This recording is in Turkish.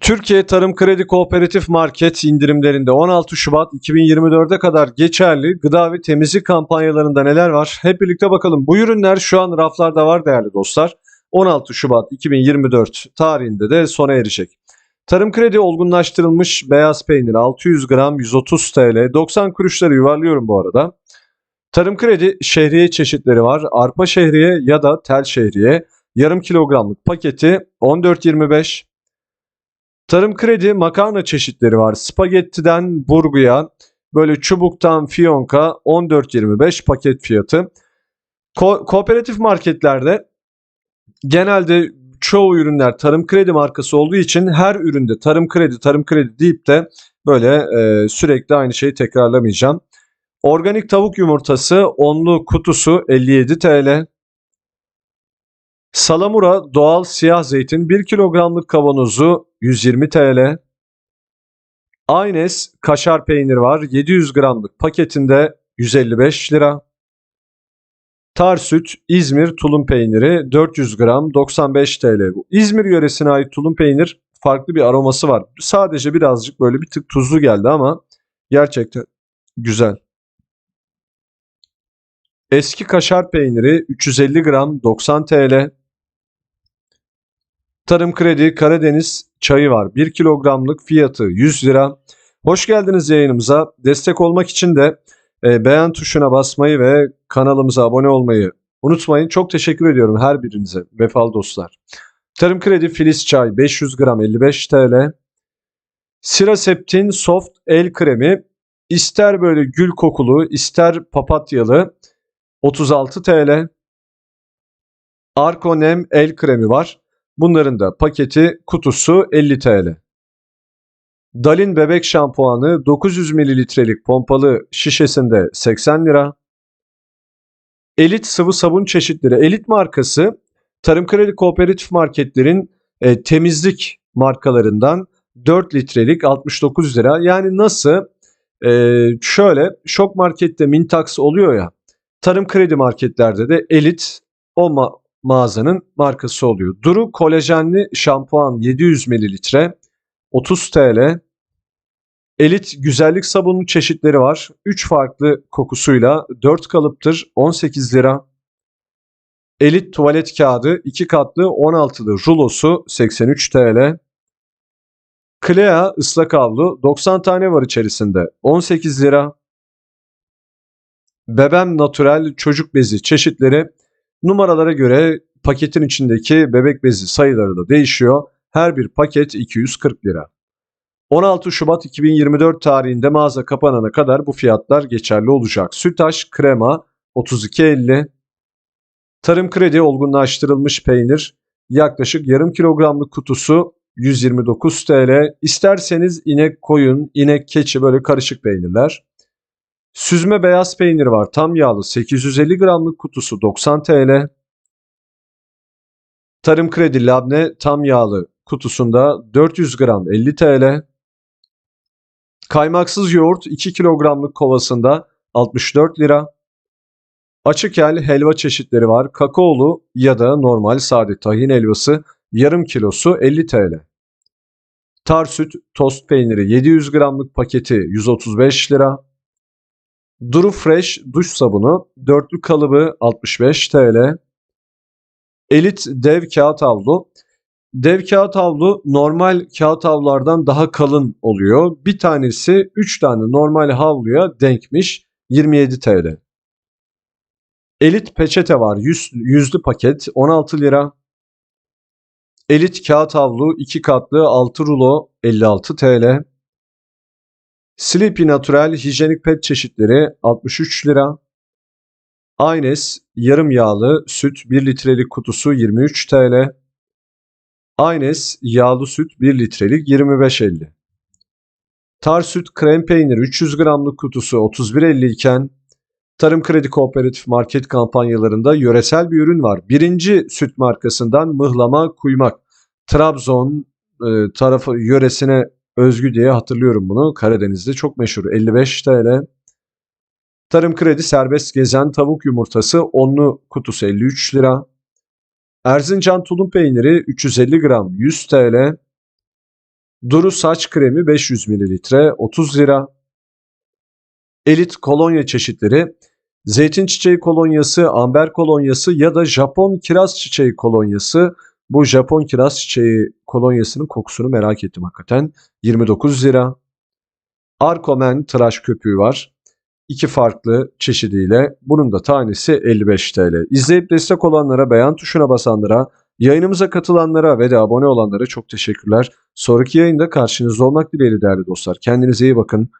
Türkiye Tarım Kredi Kooperatif Market indirimlerinde 16 Şubat 2024'e kadar geçerli gıda ve temizlik kampanyalarında neler var? Hep birlikte bakalım. Bu ürünler şu an raflarda var değerli dostlar. 16 Şubat 2024 tarihinde de sona erecek. Tarım Kredi olgunlaştırılmış beyaz peynir 600 gram 130 TL. 90 kuruşları yuvarlıyorum bu arada. Tarım Kredi şehriye çeşitleri var. Arpa şehriye ya da tel şehriye. Yarım kilogramlık paketi 14.25. Tarım kredi makarna çeşitleri var. Spagettiden burguya, böyle çubuktan fiyonka 14.25 paket fiyatı. Ko- kooperatif marketlerde genelde çoğu ürünler tarım kredi markası olduğu için her üründe tarım kredi tarım kredi deyip de böyle e, sürekli aynı şeyi tekrarlamayacağım. Organik tavuk yumurtası onlu kutusu 57 TL. Salamura doğal siyah zeytin 1 kilogramlık kavanozu 120 TL. Aynes kaşar peynir var 700 gramlık paketinde 155 lira. Tarsüt İzmir tulum peyniri 400 gram 95 TL. Bu İzmir yöresine ait tulum peynir farklı bir aroması var. Sadece birazcık böyle bir tık tuzlu geldi ama gerçekten güzel. Eski kaşar peyniri 350 gram 90 TL. Tarım Kredi Karadeniz çayı var. 1 kilogramlık fiyatı 100 lira. Hoş geldiniz yayınımıza. Destek olmak için de e, beğen tuşuna basmayı ve kanalımıza abone olmayı unutmayın. Çok teşekkür ediyorum her birinize vefalı dostlar. Tarım Kredi Filiz Çay 500 gram 55 TL. Siraseptin Soft El Kremi ister böyle gül kokulu ister papatyalı 36 TL. Arkonem El Kremi var. Bunların da paketi kutusu 50 TL. Dalin bebek şampuanı 900 mililitrelik pompalı şişesinde 80 lira. Elit sıvı sabun çeşitleri. Elit markası Tarım Kredi Kooperatif Marketlerin e, temizlik markalarından 4 litrelik 69 lira. Yani nasıl? E, şöyle şok markette Mintax oluyor ya. Tarım Kredi marketlerde de Elit o mağazanın markası oluyor. Duru kolajenli şampuan 700 mililitre 30 TL. Elit güzellik sabunu çeşitleri var. 3 farklı kokusuyla 4 kalıptır 18 lira. Elit tuvalet kağıdı 2 katlı 16'lı rulosu 83 TL. Clea ıslak havlu 90 tane var içerisinde 18 lira. Bebem Natural çocuk bezi çeşitleri numaralara göre paketin içindeki bebek bezi sayıları da değişiyor. Her bir paket 240 lira. 16 Şubat 2024 tarihinde mağaza kapanana kadar bu fiyatlar geçerli olacak. Sütaş krema 32.50. Tarım kredi olgunlaştırılmış peynir yaklaşık yarım kilogramlık kutusu 129 TL. İsterseniz inek koyun, inek keçi böyle karışık peynirler. Süzme beyaz peynir var tam yağlı 850 gramlık kutusu 90 TL. Tarım kredi labne tam yağlı kutusunda 400 gram 50 TL. Kaymaksız yoğurt 2 kilogramlık kovasında 64 lira. Açık el helva çeşitleri var. Kakaolu ya da normal sade tahin helvası yarım kilosu 50 TL. Tarsüt tost peyniri 700 gramlık paketi 135 lira. Duru Fresh duş sabunu dörtlü kalıbı 65 TL. Elit dev kağıt havlu. Dev kağıt havlu normal kağıt havlulardan daha kalın oluyor. Bir tanesi 3 tane normal havluya denkmiş 27 TL. Elit peçete var 100, yüzlü paket 16 lira. Elit kağıt havlu 2 katlı 6 rulo 56 TL. Sleepy Natural hijyenik pet çeşitleri 63 lira. Aynes yarım yağlı süt 1 litrelik kutusu 23 TL. Aynes yağlı süt 1 litrelik 25.50. Tar süt krem peynir 300 gramlık kutusu 31.50 iken Tarım Kredi Kooperatif market kampanyalarında yöresel bir ürün var. Birinci süt markasından mıhlama kuymak. Trabzon e, tarafı yöresine özgü diye hatırlıyorum bunu. Karadeniz'de çok meşhur 55 TL. Tarım Kredi serbest gezen tavuk yumurtası onlu kutusu 53 lira. Erzincan tulum peyniri 350 gram 100 TL. Duru saç kremi 500 ml 30 lira. Elit kolonya çeşitleri zeytin çiçeği kolonyası, amber kolonyası ya da Japon kiraz çiçeği kolonyası. Bu Japon kiraz çiçeği kolonyasının kokusunu merak ettim hakikaten. 29 lira. Arkomen tıraş köpüğü var. İki farklı çeşidiyle. Bunun da tanesi 55 TL. İzleyip destek olanlara, beğen tuşuna basanlara, yayınımıza katılanlara ve de abone olanlara çok teşekkürler. Sonraki yayında karşınızda olmak dileğiyle değerli dostlar. Kendinize iyi bakın.